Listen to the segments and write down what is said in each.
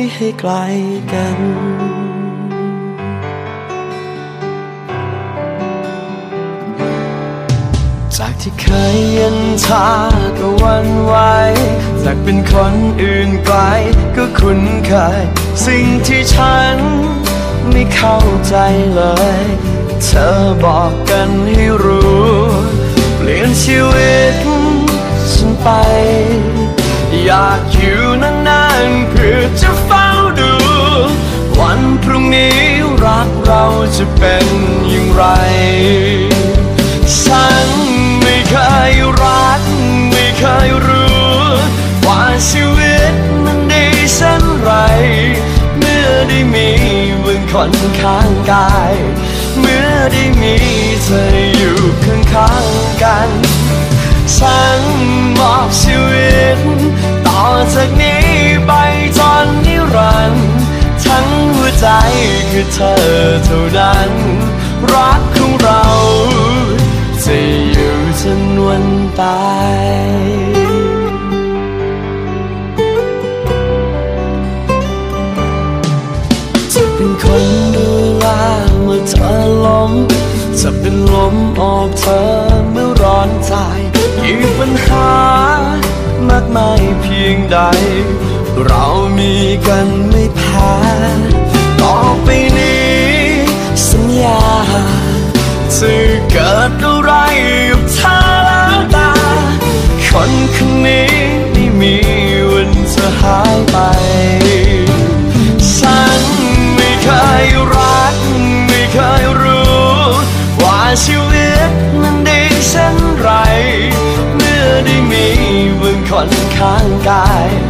ไม่ให้ไกลกัน จากที่เคยย็นชาก็วันไหวจากเป็นคนอื่นไกลก็คุ้นเคย สิ่งที่ฉันไม่เข้าใจเลย เธอบอกกันให้รู้ เปลี่ยนชีวิตฉันไป อยากอยู่นานๆเพื่อ จะเฝ้าดู วันพรุ่งนี้รักเราจะเป็นอย่างไร ฉันไม่เคยรัก ไม่เคยรู้ ว่าชีวิตมันดีเช่นไร เมื่อได้มีมึงคนข้างกาย เมื่อได้มีเธออยู่ข้างๆกัน ฉันมอบ คือเธอเท่านั้น รักของเรา จะอยู่จนวันตายจะเป็นคนดูแลเมื่อเธอล้มจะเป็นลมออกเธอเมื่อร้อนใจยิ่งปัญหามากมายเพียงใด เรามีกันไม่แพ้ ต่อไปนี้ สัญญาจะเกิดอะไรกับเธอแล้วตา คนคนนี้ไม่มีวันจะหายไป ฉันไม่เคยรัก ไม่เคยรู้ ว่าชีวิตมันดีเช่นไร เมื่อได้มีมึงคนข้างกาย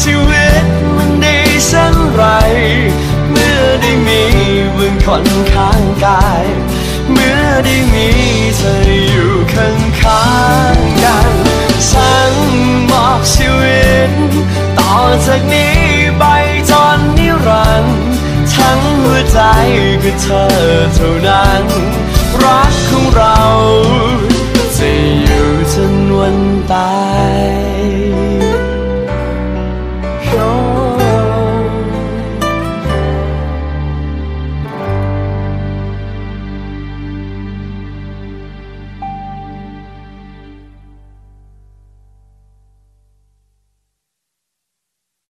ชีวิตมันดีเช่นไร เมื่อได้มีมึงคนข้างกาย เมื่อได้มีเธออยู่ข้างข้างกันฉันมอบชีวิต ต่อจากนี้ไปจนนิรันดร์ทั้งหัวใจคือเธอเท่านั้น รัก